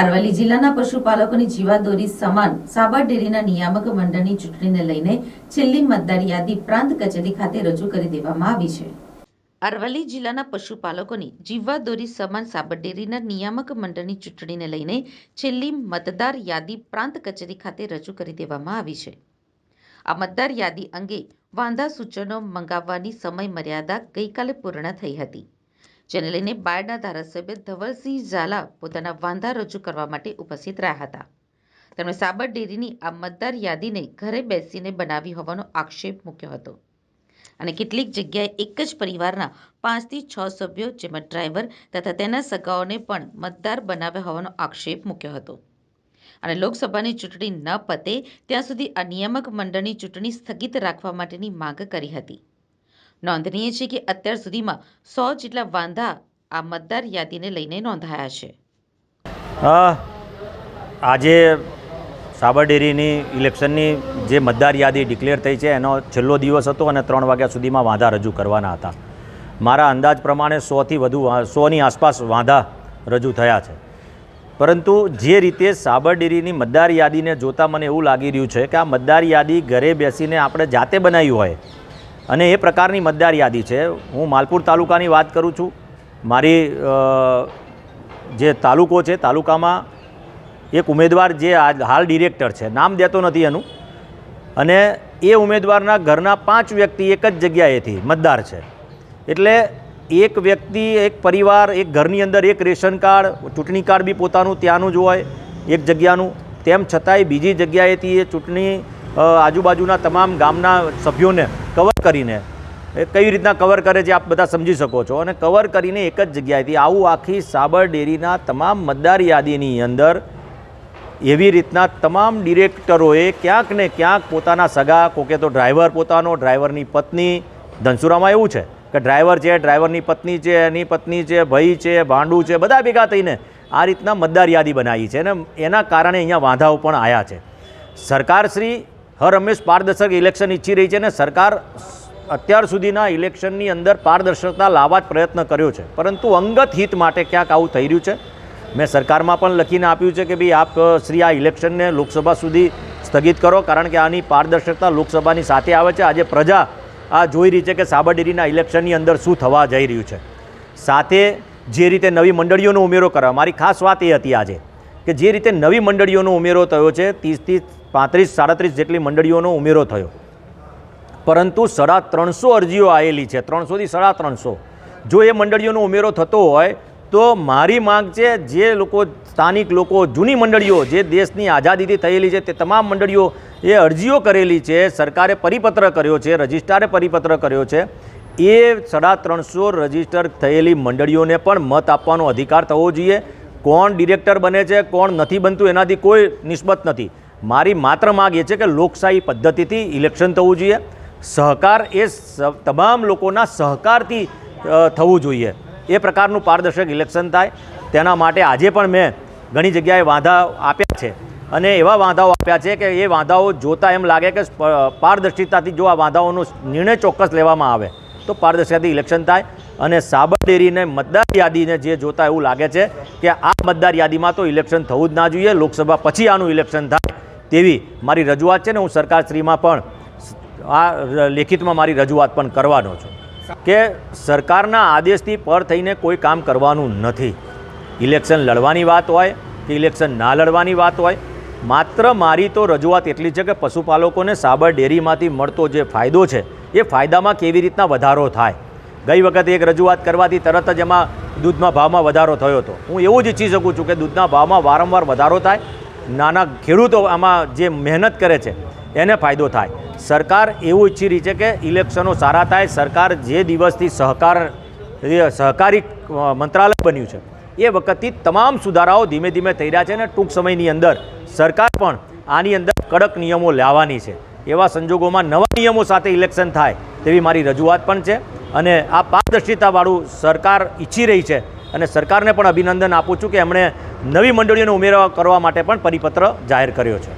અરવલ્લી જિલ્લાના પશુપાલકોની જીવાદોરી સમાન સાબર ડેરીના નિયામક મંડળની ચૂંટણીને લઈને છેલ્લી મતદાર યાદી પ્રાંત કચેરી ખાતે રજૂ કરી દેવામાં આવી છે. અરવલ્લી જિલ્લાના પશુપાલકોની જીવાદોરી સમાન સાબર ડેરીના નિયામક મંડળની ચૂંટણીને લઈને છેલ્લી મતદાર યાદી પ્રાંત કચેરી ખાતે રજૂ કરી દેવામાં આવી છે. આ મતદાર યાદી અંગે વાંધા સૂચનો મંગાવવાની સમય મર્યાદા ગઈકાલે પૂર્ણ થઈ હતી. જેને લઈને બાયડના ધારાસભ્ય ધવલસિંહ ઝાલા પોતાના વાંધા રજૂ કરવા માટે ઉપસ્થિત રહ્યા હતા. તેમણે સાબર ડેરીની આ મતદાર યાદીને ઘરે બેસીને બનાવી હોવાનો આક્ષેપ મૂક્યો હતો. અને કેટલીક જગ્યાએ એક જ પરિવારના પાંચથી છ સભ્યો, જેમાં ડ્રાઈવર તથા તેના સગાઓને પણ મતદાર બનાવ્યા હોવાનો આક્ષેપ મૂક્યો હતો. અને લોકસભાની ચૂંટણી ન પતે ત્યાં સુધી આ નિયામક મંડળની ચૂંટણી સ્થગિત રાખવા માટેની માંગ કરી હતી. નોંધનીય છે કે અત્યાર સુધીમાં સો જેટલા વાંધા આ મતદાર યાદીને લઈને નોંધાયા છે. આજે સાબરડેરીની ઇલેક્શનની જે મતદાર યાદી ડિક્લેર થઈ છે, એનો છેલ્લો દિવસ હતો અને ત્રણ વાગ્યા સુધીમાં વાંધા રજૂ કરવાના હતા. મારા અંદાજ પ્રમાણે સોથી વધુ સોની આસપાસ વાંધા રજૂ થયા છે. પરંતુ જે રીતે સાબરડેરીની મતદાર યાદીને જોતાં મને એવું લાગી રહ્યું છે કે આ મતદાર યાદી ઘરે બેસીને આપણે જાતે બનાવી હોય અને એ પ્રકારની મતદાર યાદી છે. હું માલપુર તાલુકાની વાત કરું છું. મારી જે તાલુકો છે, તાલુકામાં એક ઉમેદવાર જે આ હાલ ડિરેક્ટર છે, નામ દેતો નથી એનું. અને એ ઉમેદવારના ઘરના પાંચ વ્યક્તિ એક જ જગ્યાએથી મતદાર છે. એટલે એક વ્યક્તિ, એક પરિવાર, એક ઘરની અંદર એક રેશન કાર્ડ, ચૂંટણી કાર્ડ બી પોતાનું ત્યાંનું જ હોય એક જગ્યાનું. તેમ છતાંય બીજી જગ્યાએથી એ ચૂંટણી આજુબાજુના તમામ ગામના સભ્યોને કવર કરીને, એ કઈ રીતના કવર કરે છે આપ બધા સમજી શકો છો. અને કવર કરીને એક જ જગ્યાએથી આવું આખી સાબર ડેરીના તમામ મતદાર યાદીની અંદર એવી રીતના તમામ ડિરેક્ટરોએ ક્યાંક ને ક્યાંક પોતાના સગા, કોકે તો ડ્રાઈવર પોતાનો ડ્રાઈવરની પત્ની, ધનસુરામાં એવું છે કે ડ્રાઈવર છે ડ્રાઈવરની પત્ની છે, એની પત્ની છે, ભાઈ છે, ભાંડું છે, બધા ભેગા થઈને આ રીતના મતદાર યાદી બનાવી છે. અને એના કારણે અહીંયા વાંધાઓ પણ આવ્યા છે. સરકારશ્રી હર હંમેશ પારદર્શક ઇલેક્શન ઈચ્છી રહી છે અને સરકાર અત્યાર સુધીના ઇલેક્શનની અંદર પારદર્શકતા લાવવા જ પ્રયત્ન કર્યો છે. પરંતુ અંગત હિત માટે ક્યાંક આવું થઈ રહ્યું છે? મેં સરકારમાં પણ લખીને આપ્યું છે કે ભાઈ આપ, શ્રી, આ ઇલેક્શનને લોકસભા સુધી સ્થગિત કરો, કારણ કે આની પારદર્શકતા લોકસભાની સાથે આવે છે. આજે પ્રજા આ જોઈ રહી છે કે સાબરડેરીના ઇલેક્શનની અંદર શું થવા જઈ રહ્યું છે. સાથે જે રીતે નવી મંડળીઓનો ઉમેરો કરવા મારી ખાસ વાત એ હતી આજે. કે જે રીતે નવી મંડળીઓનો ઉમેરો થયો છે, ત્રીસથી પાંત્રીસ, સાડત્રીસ જેટલી મંડળીઓનો ઉમેરો થયો. પરંતુ સાડા ત્રણસો અરજીઓ આવેલી છે, ત્રણસોથી સાડા ત્રણસો. જો એ મંડળીઓનો ઉમેરો થતો હોય, તો મારી માંગ છે, જે લોકો, સ્થાનિક લોકો, જૂની મંડળીઓ, જે દેશની આઝાદીથી થયેલી છે, તે તમામ મંડળીઓ એ અરજીઓ કરેલી છે, સરકારે પરિપત્ર કર્યો છે, રજિસ્ટ્રારે પરિપત્ર કર્યો છે. એ સાડા ત્રણસો રજિસ્ટર થયેલી મંડળીઓને પણ મત આપવાનો અધિકાર થવો જોઈએ. કોણ ડિરેક્ટર બને છે, કોણ નથી બનતું, એનાથી કોઈ નિસ્બત નથી. મારી માત્ર માગ એ છે કે લોકશાહી પદ્ધતિથી ઇલેક્શન થવું જોઈએ. સહકાર એ તમામ લોકોના સહકારથી થવું જોઈએ. એ પ્રકારનું પારદર્શક ઇલેક્શન થાય. તેના માટે આજે પણ મેં ઘણી જગ્યાએ વાંધા આપ્યા છે. અને એવા વાંધાઓ આપ્યા છે કે એ વાંધાઓ જોતા એમ લાગે કે પારદર્શિતાથી જો આ વાંધાઓનો નિર્ણય ચોક્કસ લેવામાં આવે, તો પારદર્શિતાથી ઇલેક્શન થાય. અને સાબર ડેરીને મતદાર યાદીને જે જોતા એવું લાગે છે કે આ મતદાર યાદીમાં તો ઇલેક્શન થવું જ ના જોઈએ, લોકસભા પછી આનું ઇલેક્શન થાય તેવી મારી રજૂઆત છે ને હું સરકારશ્રીમાં પણ આ લેખિતમાં મારી રજૂઆત પણ કરવાનો છું કે સરકારના આદેશથી પર થઈને કોઈ કામ કરવાનું નથી. ઇલેક્શન લડવાની વાત હોય કે ઇલેક્શન ના લડવાની વાત હોય, માત્ર મારી તો રજૂઆત એટલી છે કે પશુપાલકોને સાબર ડેરીમાંથી મળતો જે ફાયદો છે એ ફાયદામાં કેવી રીતના વધારો થાય ગઈ વખતે એક રજૂઆત કરવાથી તરત જ એમાં દૂધના ભાવમાં વધારો થયો હતો. હું એવું જ ઈચ્છી શકું છું કે દૂધના ભાવમાં વારંવાર વધારો થાય. નાના ખેડૂતો આમાં જે મહેનત કરે છે, એને ફાયદો થાય. સરકાર એવું ઈચ્છી રહી છે કે ઇલેક્શનો સારા થાય. સરકાર જે દિવસથી સહકાર સહકારી મંત્રાલય બન્યું છે, એ વખતથી તમામ સુધારાઓ ધીમે ધીમે થઈ રહ્યા છે અને ટૂંક સમયની અંદર સરકાર પણ આની અંદર કડક નિયમો લાવવાની છે. એવા સંજોગોમાં નવા નિયમો સાથે ઇલેક્શન થાય તેવી મારી રજૂઆત પણ છે. અને આ પારદર્શિતાવાળું સરકાર ઈચ્છી રહી છે અને સરકારને પણ અભિનંદન આપું છું કે એમણે નવી મંડળીઓને ઉમેરવા કરવા માટે પણ પરિપત્ર જાહેર કર્યો છે.